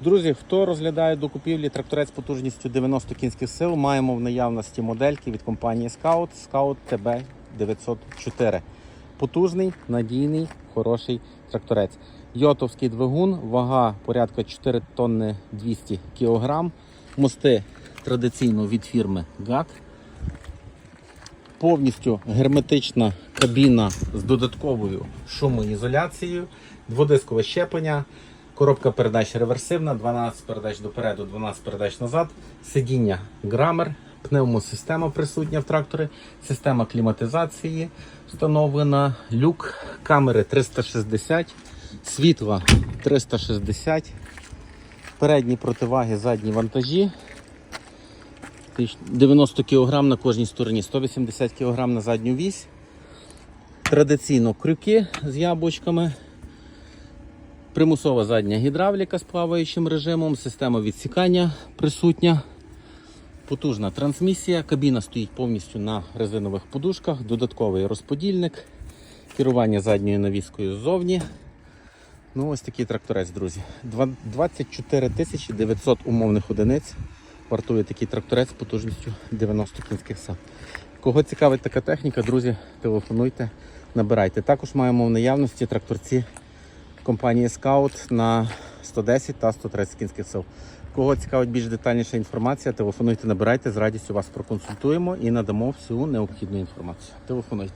Друзі, хто розглядає до купівлі тракторець потужністю 90 кінських сил, маємо в наявності модельки від компанії Scout Scout TB 904. Потужний, надійний, хороший тракторець. Йотовський двигун, вага порядка 4 тонни 200 кг. Мости традиційно від фірми GAT. Повністю герметична кабіна з додатковою шумоізоляцією, дводискове щеплення, коробка передач реверсивна, 12 передач допереду, 12 передач назад, сидіння грамер, пневмосистема присутня в тракторі, система кліматизації встановлена, люк, камери 360, світла 360, передні противаги, задні вантажі. 90 кг на кожній стороні, 180 кг на задню вісь. Традиційно крюки з яблучками. Примусова задня гідравліка з плаваючим режимом, система відсікання присутня. Потужна трансмісія. Кабіна стоїть повністю на резинових подушках, додатковий розподільник, керування задньою навіскою ззовні. Ну, ось такий тракторець, друзі. 24 900 умовних одиниць вартує такий тракторець з потужністю 90 кінських сил. Кого цікавить така техніка, друзі, телефонуйте, набирайте. Також маємо в наявності тракторці компанії Scout на 110 та 130 кінських сил. Кого цікавить більш детальніша інформація, телефонуйте, набирайте, з радістю вас проконсультуємо і надамо всю необхідну інформацію. Телефонуйте.